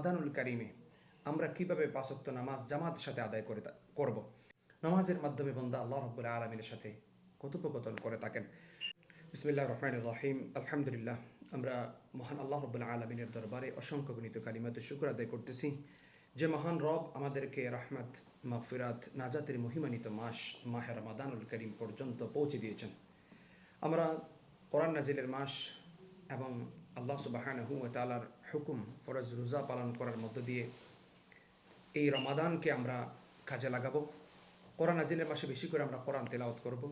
রমাদানুল কারিমে আমরা কীভাবে পাঁচক্ত নামাজ জামাতের সাথে আদায় করে করব? নামাজের মাধ্যমে বন্দা আল্লাহ রব্বুল্লাহ আলমিনের সাথে কথোপকথন করে থাকেন। বিসমিল্লাহ রহমান রহিম। আলহামদুলিল্লাহ, আমরা মহান আল্লাহ রব্বুল্লাহ আলমিনের দরবারে অসংখ্য গণিত কালিমাতে শুক্র আদায় করতেছি। যে মহান রব আমাদেরকে রহমত, মাগফিরাত, নাজাতের মহিমানিত মাস, মাহে রমাদানুল করিম পর্যন্ত পৌঁছে দিয়েছেন। আমরা কোরআন নাজিলের মাস এবং আল্লাহ সুবাহানহু তালার হুকুম ফরজ রোজা পালন করার মধ্য দিয়ে এই রমাদানকে আমরা কাজে লাগাবো। কোরআন নাজিলের মাসে বেশি করে আমরা কোরআন তেলাওয়াত করব।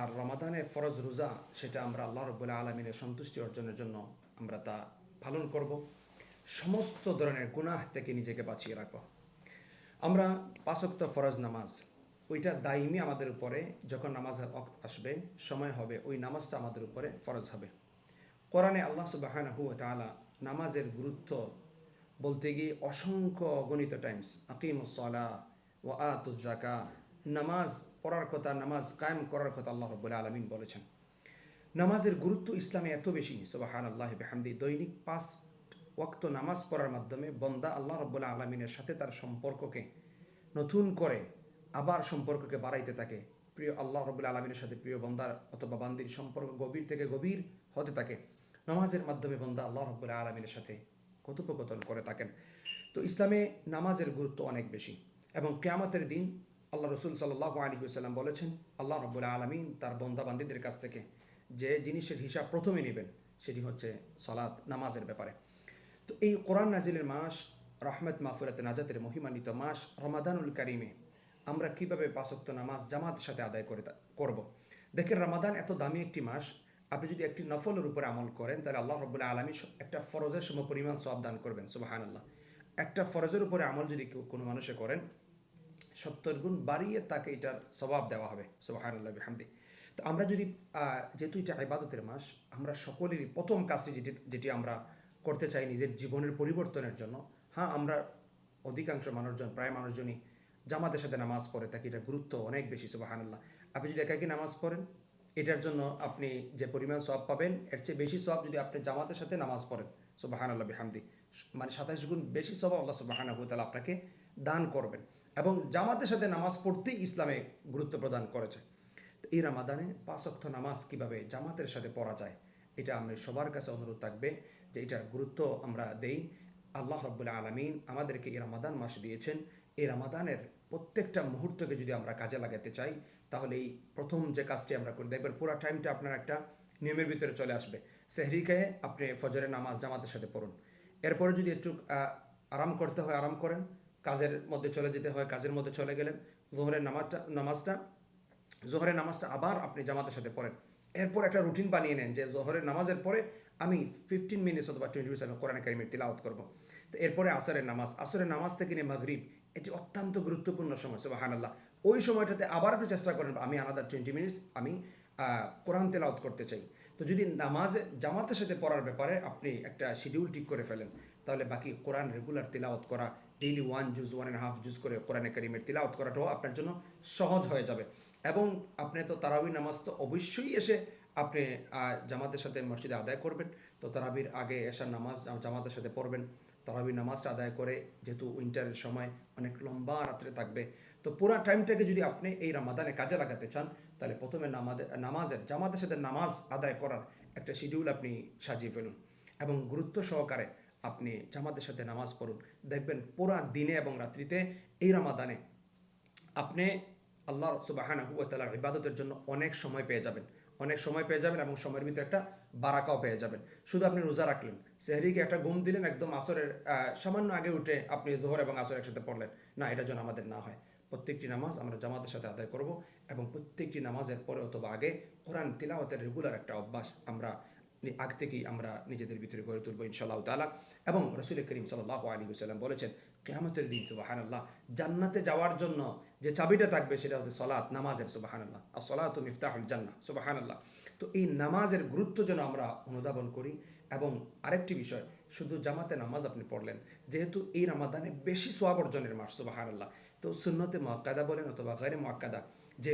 আর রমাদানের ফরজ রোজা সেটা আমরা আল্লাহ রব্বুল্লাহ আলমিনের সন্তুষ্টি অর্জনের জন্য আমরা তা পালন করব। সমস্ত ধরনের গুনাহ থেকে নিজেকে বাঁচিয়ে রাখব। আমরা পাঁচক্ত ফরজ নামাজ, ওইটা দাইমি আমাদের উপরে যখন নামাজের অক্ত আসবে, সময় হবে, ওই নামাজটা আমাদের উপরে ফরজ হবে। কোরআনে আল্লাহ সুবাহানহু তাআলা নামাজের গুরুত্ব বলতে গিয়ে অসংখ্য অগণিত টাইমস আকিমুসলা ও আতুজাকা নামাজ পড়ার কথা, নামাজ কায়েম করার কথা আল্লাহ রব্বুল আলমিন বলেছেন। নামাজের গুরুত্ব ইসলামে এত বেশি সুবাহান আল্লাহ বেহামদি, দৈনিক পাঁচ ওয়াক্ত নামাজ পড়ার মাধ্যমে বন্দা আল্লাহ রব্বুল্লাহ আলমিনের সাথে তার সম্পর্ককে নতুন করে আবার সম্পর্ককে বাড়াইতে থাকে। প্রিয় আল্লাহ রব্বুল্লাহ আলমিনের সাথে প্রিয় বন্দার অথবা বান্দির সম্পর্ক গভীর থেকে গভীর হতে থাকে। নামাজের মাধ্যমে বন্দা আল্লাহ রব্বুল্লাহ আলমিনের সাথে কথোপকথন করে থাকেন। তো ইসলামে নামাজের গুরুত্ব অনেক বেশি এবং কেয়ামতের দিন আল্লাহ রসুল সাল্লাহ আলী সাল্লাম বলেছেন, আল্লাহ রব্বুল্লাহ আলমিন তার বন্দা বান্দিদের কাছ থেকে যে জিনিসের হিসাব প্রথমে নেবেন, সেটি হচ্ছে সলাৎ নামাজের ব্যাপারে। তো এই কোরআন নাজিলের মাস, রহমত মাফুরাত নাজাতের মহিমান্বিত মাস, রমাদানুল কারিমে আমরা কীভাবে পাঁচক্ত নামাজ জামাতের সাথে আদায় করে করব? দেখেন রমাদান এত দামি একটি মাস আপনি যদি একটি নফলের উপরে আমল করেন, তাহলে আল্লাহ রব্বুল্লাহ আলমী একটা ফরজের সম পরিমাণ সব দান করবেন সুবাহান আল্লাহ একটা ফরজের উপরে আমল যদি কোনো মানুষে করেন, সত্তর গুণ বাড়িয়ে তাকে এটার স্বভাব দেওয়া হবে সুবাহান আল্লাহ হামদি তো আমরা যদি যেহেতু এটা ইবাদতের মাস, আমরা সকলেরই প্রথম কাজটি যেটি যেটি আমরা করতে চাই নিজের জীবনের পরিবর্তনের জন্য হ্যাঁ আমরা অধিকাংশ মানুষজন, প্রায় মানুষজনই জামাতের সাথে নামাজ পড়ে থাকি এটা গুরুত্ব অনেক বেশি সুবাহান আল্লাহ আপনি যদি একাকি নামাজ পড়েন এটার জন্য আপনি যে পরিমাণ সব পাবেন, এর চেয়ে বেশি সব যদি আপনি জামাতের সাথে নামাজ পড়েন সুবাহান আল্লাহ বিহামদি মানে সাতাইশ গুণ বেশি সব আল্লাহ সুবাহান তাহলে আপনাকে দান করবেন এবং জামাতের সাথে নামাজ পড়তেই ইসলামে গুরুত্ব প্রদান করেছে। এই রামাদানে পাঁচ অক্ষ নামাজ কীভাবে জামাতের সাথে পড়া যায়, এটা আমরা সবার কাছে অনুরোধ থাকবে যে এটার গুরুত্ব আমরা দেই। আল্লাহ রব্বুল্লাহ আলমিন আমাদেরকে এই রামাদান মাস দিয়েছেন। এই রামাদানের প্রত্যেকটা মুহূর্তকে যদি আমরা কাজে লাগাতে চাই তাহলে এই প্রথম যে কাজটি আমরা করি, দেখবেন পুরো টাইমটা আপনার একটা নিয়মের ভিতরে চলে আসবে। সেহরিকে আপনি ফজরের নামাজ জামাতের সাথে পড়ুন। এরপরে যদি একটু আরাম করতে হয়, আরাম করেন, কাজের মধ্যে চলে যেতে হয়, কাজের মধ্যে চলে গেলেন, জোহরের নামাজটা নামাজটা, জোহরের নামাজটা আবার আপনি জামাতের সাথে পড়েন। এরপর একটা রুটিন বানিয়ে নেন যে জোহরের নামাজের পরে আমি ফিফটিন মিনিটস অথবা টোয়েন্টি মিনিটস আমি কোরআন কারিমের তিলাওয়াত করব। তো এরপরে আসরের নামাজ আসরের নামাজ থেকে নিয়ে মাগরিব এটি অত্যন্ত গুরুত্বপূর্ণ সময় সুবাহান আল্লাহ ওই সময়টাতে আবার একটু চেষ্টা করেন, আমি আনাদার টোয়েন্টি মিনিটস আমি কোরআন তেলাওয়াত করতে চাই। তো যদি নামাজে, জামাতের সাথে পড়ার ব্যাপারে আপনি একটা শিডিউল ঠিক করে ফেলেন, তাহলে বাকি কোরআন রেগুলার তিলাওয়াত করা ডেইলি ওয়ান জুজ ওয়ান অ্যান্ড হাফ জুজ করে কোরআনে করিমের তিলাওয়াত করাটাও আপনার জন্য সহজ হয়ে যাবে। এবং আপনি তো তারাবি নামাজ তো অবশ্যই এসে আপনি জামাতের সাথে মসজিদে আদায় করবেন, তো তারাবির আগে এসার নামাজ জামাতের সাথে পড়বেন। তারাবির নামাজটা আদায় করে, যেহেতু উইন্টারের সময় অনেক লম্বা রাত্রে থাকবে। তো পুরো টাইমটাকে যদি আপনি এই রামাদানে কাজে লাগাতে চান, তাহলে প্রথমে নামাজে, নামাজের, জামাতের সাথে নামাজ আদায় করার একটা শিডিউল আপনি সাজিয়ে ফেলুন এবং গুরুত্ব সহকারে আপনি জামাতের সাথে নামাজ পড়ুন। দেখবেন পুরা দিনে এবং রাত্রিতে এই রামাদানে আপনি আল্লাহ সুবাহানা হুয়া তালার ইবাদতের জন্য অনেক সময় পেয়ে যাবেন। অনেক সময় পেয়ে যাবেন এবং সময়ের ভিতরে একটা বারাকাও পেয়ে যাবেন। শুধু আপনি রোজা রাখলেন, সেহরিকে একটা ঘুম দিলেন, একদম আসরের সামান্য আগে উঠে আপনি জোহর এবং আসর একসাথে পড়লেন। না, এটা যেন আমাদের না হয়। প্রত্যেকটি নামাজ আমরা জামাতের সাথে আদায় করব এবং প্রত্যেকটি নামাজের পরে অথবা আগে কোরআন তিলাওয়াতের রেগুলার একটা অভ্যাস আমরা আগ থেকেই আমরা নিজেদের ভিতরে গড়ে তুলবো ইনশাল্লাহ তালা এবং রসুল করিম সাল্লাহ আলী হুসাল্লাম বলেছেন, কেয়ামতের দিন সুবাহান আল্লাহ জান্নাতে যাওয়ার জন্য যে চাবিটা থাকবে সেটা হচ্ছে সলাৎ নামাজের সুবাহান আল্লাহ আর সলাত মিফতাহুল জান্না সুবাহান আল্লাহ তো এই নামাজের গুরুত্ব যেন আমরা অনুধাবন করি। এবং আরেকটি বিষয়, শুধু জামাতে নামাজ আপনি পড়লেন, যেহেতু এই রামাদানে বেশি সোয়াব অর্জনের মাস সুবাহান আল্লাহ তো সুন্নতে মোয়াক্কাদা বলেন অথবা গায়ে মোয়াক্কাদা যে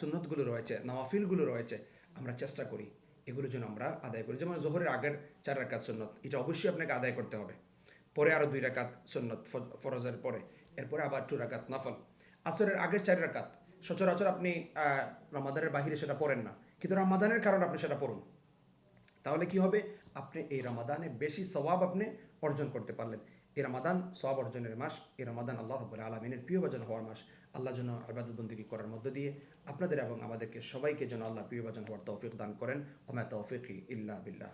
সুন্নতগুলো রয়েছে, নওয়াফিলগুলো রয়েছে, আমরা চেষ্টা করি এগুলো যেন আমরা আদায় করি। যেমন জোহরের আগের চার রাকাত সুন্নত, এটা অবশ্যই আপনাকে আদায় করতে হবে। পরে আরও দুই রাকাত সুন্নত ফ- ফরজের পরে। এরপরে আবার টু রাকাত নফল। আসরের আগের চার রাকাত, সচরাচর আপনি রমাদানের বাহিরে সেটা পড়েন না। কিন্তু রমাদানের কারণে আপনি সেটা পড়ুন। তাহলে কি হবে? আপনি এই রমাদানে বেশি স্বভাব আপনি অর্জন করতে পারলেন। এই রমাদান সব অর্জনের মাস, এ রমাদান আল্লাহ রব্বুল আলমিনের প্রিয় বাজন হওয়ার মাস। আল্লাহ যেন আবাদতবন্দিকে করার মধ্য দিয়ে আপনাদের এবং আমাদেরকে সবাইকে যেন আল্লাহ প্রিয় বাজন হওয়ার তৌফিক দান করেন। ওমা তৌফিক ইল্লা বিল্লাহ।